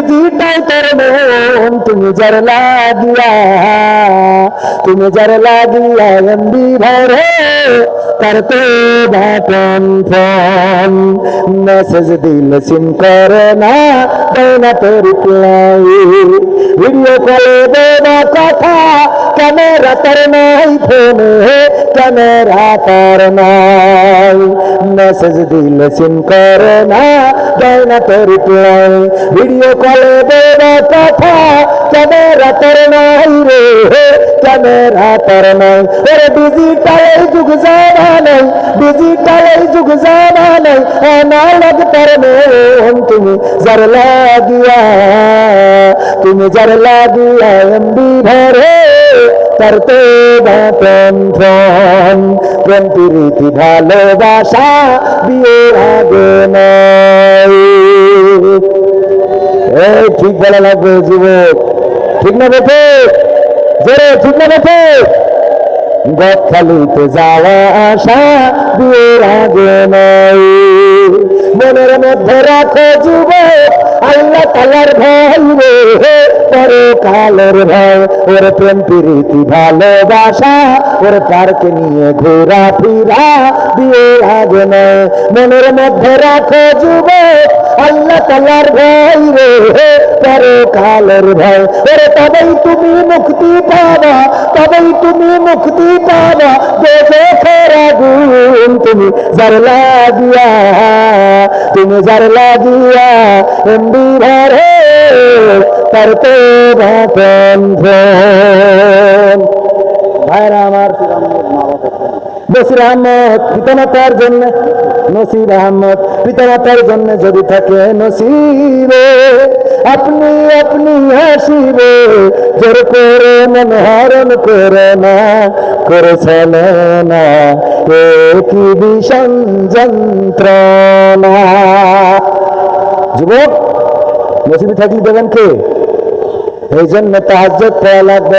বিজিটাই তোর মন তুমি যার লাগিয়া, তুমি যার লাগিয়া এমবি ভরে করতে বাটন ফোন মেসেজ দিলে সিম করে না, দেয় না তো রিপ্লাই ভিডিও কলে দেবা কথা ক্যামেরা তোর নাই ফোনে ক্যামেরা তোর নাই। মেসেজ দিলে সিম করে না, দেয় না তো রিপ্লাই ভিডিও কলে দেবা কথা ক্যামেরা তোর নাই রে ক্যামেরা তোর নাই। ওরে ডিজিটাল যুগ জানা নাই ডিজিটাল যুগ জানা নাই অনালগ তোর মন তুমি যার লাগিয়া, তুমি যার লাগিয়া এমবি ভরে করতে বাটন ফোন প্রেম, প্রীতি, ভালোবাসা বিয়ের আগে নয় ঠিক বলা লাগবে যুবক। ঠিক না বেঠে? জোরে, ঠিক না বেঠে? গথালিতে যাওয়া আসা বিয়ের আগে নয় মনের মধ্যে রাখো আল্লাহ তালার ভয় রে পরে কালের ভয়। ওর প্রেম প্রীতি, ভালোবাসা, ওর পার্কে নিয়ে ঘোরা ফিরা বিয়ে আগে নয়, মনের মধ্যে রাখো যুবক। আল্লাহ তালার ভয় রে পরে কালের ভয়। ওরে তবেই তুমি মুক্তি পাবা, তবেই তুমি মুক্তি পাবা। দেখে ফেরা গুণ, তুমি যার লাগিয়া, তুমি যার লাগিয়া ভরে করতে ভাইরা আমার নসির আহমদ পিতামাতার জন্য নসির আহমদ, পিতামাতার জন্য যদি থাকে নসিবে, আপনি আপনি হাসিবে, জোর করে হরণ করে না করে না। এ কি ভীষণ যন্ত্রণা যুবক নসিবে থাকলে দেবেন কে এই জন্য তাহাজ লাগবে